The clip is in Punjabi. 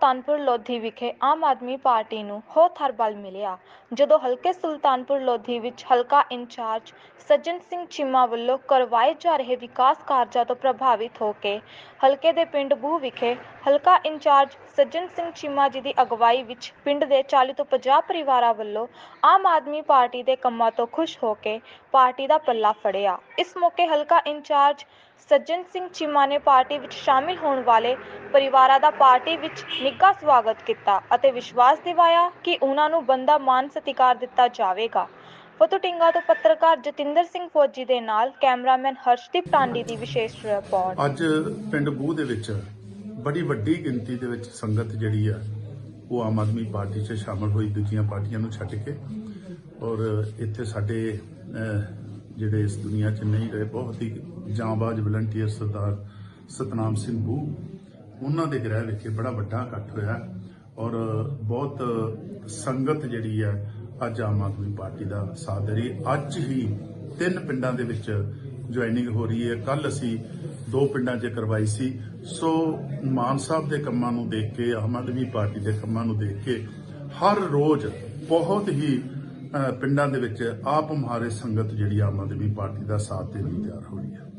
ਸੁਲਤਾਨਪੁਰ ਲੋਧੀ ਵਿਖੇ ਆਮ ਆਦਮੀ ਪਾਰਟੀ ਨੂੰ ਹੋਰ ਥਰਬਲ ਮਿਲਿਆ, ਜਦੋਂ ਹਲਕੇ ਸੁਲਤਾਨਪੁਰ ਲੋਧੀ ਵਿੱਚ ਹਲਕਾ ਇੰਚਾਰਜ ਸੱਜਣ ਸਿੰਘ ਚੀਮਾ ਵੱਲੋਂ ਕਰਵਾਏ ਜਾ ਰਹੇ ਵਿਕਾਸ ਕਾਰਜਾਂ ਤੋਂ ਪ੍ਰਭਾਵਿਤ ਹੋ ਕੇ ਹਲਕੇ ਦੇ ਪਿੰਡ ਬੂਹ ਵਿਖੇ ਹਲਕਾ ਇੰਚਾਰਜ ਸੱਜਣ ਸਿੰਘ ਚੀਮਾ ਜੀ ਦੀ ਅਗਵਾਈ ਵਿੱਚ ਪਿੰਡ ਦੇ 40 ਤੋਂ 50 ਪਰਿਵਾਰਾਂ ਵੱਲੋਂ ਆਮ ਆਦਮੀ ਪਾਰਟੀ ਦੇ ਕੰਮਾਂ ਤੋਂ ਖੁਸ਼ ਹੋ ਕੇ ਪਾਰਟੀ ਦਾ ਪੱਲਾ ਫੜਿਆ। ਇਸ ਮੌਕੇ ਹਲਕਾ ਇੰਚਾਰਜ ਸੱਜਣ ਸਿੰਘ ਚੀਮਾ ਨੇ ਪਾਰਟੀ ਵਿੱਚ ਸ਼ਾਮਿਲ ਹੋਣ ਵਾਲੇ ਪਰਿਵਾਰਾਂ ਦਾ ਪਾਰਟੀ ਵਿੱਚ ਨਿੱਘਾ ਸਵਾਗਤ ਕੀਤਾ ਅਤੇ ਵਿਸ਼ਵਾਸ ਦਿਵਾਇਆ ਕਿ ਉਹਨਾਂ ਨੂੰ ਬੰਦਾ ਮਾਨ ਸਤਿਕਾਰ ਦਿੱਤਾ ਜਾਵੇਗਾ। ਫਤੂਟਿੰਗਾ ਤੋਂ ਪੱਤਰਕਾਰ ਜਤਿੰਦਰ ਸਿੰਘ ਫੌਜੀ ਦੇ ਨਾਲ ਕੈਮਰਾਮੈਨ ਹਰਸ਼ਦੀਪ ਟਾਂਡੀ ਦੀ ਵਿਸ਼ੇਸ਼ ਰਿਪੋਰਟ। ਅੱਜ ਪਿੰਡ ਬੂਹ ਦੇ ਵਿੱਚ ਬੜੀ ਵੱਡੀ ਗਿਣਤੀ ਦੇ ਵਿੱਚ ਸੰਗਤ ਜਿਹੜੀ ਆ, ਉਹ ਆਮ ਆਦਮੀ ਪਾਰਟੀ 'ਚ ਸ਼ਾਮਲ ਹੋਈ, ਦੂਜੀਆਂ ਪਾਰਟੀਆਂ ਨੂੰ ਛੱਡ ਕੇ। ਔਰ ਇੱਥੇ ਸਾਡੇ ਜਿਹੜੇ ਇਸ ਦੁਨੀਆ 'ਚ ਨਹੀਂ ਰਹੇ, ਬਹੁਤ ਹੀ ਜਾਂਬਾਜ਼ ਵਲੰਟੀਅਰ ਸਰਦਾਰ ਸਤਨਾਮ ਸਿੰਘ ਬੂ ਉਹਨਾਂ ਦੇ ਗ੍ਰਹਿ ਵਿਖੇ ਬੜਾ ਵੱਡਾ ਇਕੱਠ ਹੋਇਆ। ਔਰ ਬਹੁਤ ਸੰਗਤ ਜਿਹੜੀ ਹੈ ਅੱਜ ਆਮ ਆਦਮੀ ਪਾਰਟੀ ਦਾ ਸਾਥ ਦੇ ਰਹੀ ਅੱਜ ਹੀ ਤਿੰਨ ਪਿੰਡਾਂ ਦੇ ਵਿੱਚ ਜੁਆਇਨਿੰਗ ਹੋ ਰਹੀ ਹੈ। ਕੱਲ ਅਸੀਂ ਦੋ ਪਿੰਡਾਂ 'ਚ ਕਰਵਾਈ ਸੀ। ਸੋ ਮਾਨ ਸਾਹਿਬ ਦੇ ਕੰਮਾਂ ਨੂੰ ਦੇਖ ਕੇ, ਆਮ ਆਦਮੀ ਪਾਰਟੀ ਦੇ ਕੰਮਾਂ ਨੂੰ ਦੇਖ ਕੇ ਹਰ ਰੋਜ਼ ਬਹੁਤ ਹੀ ਪਿੰਡਾਂ ਦੇ ਵਿੱਚ ਆਪ ਮੁਹਾਰੇ ਸੰਗਤ ਜਿਹੜੀ ਆਮ ਆਦਮੀ ਪਾਰਟੀ ਦਾ ਸਾਥ ਦੇਣ ਲਈ ਤਿਆਰ ਹੋ ਰਹੀ ਹੈ।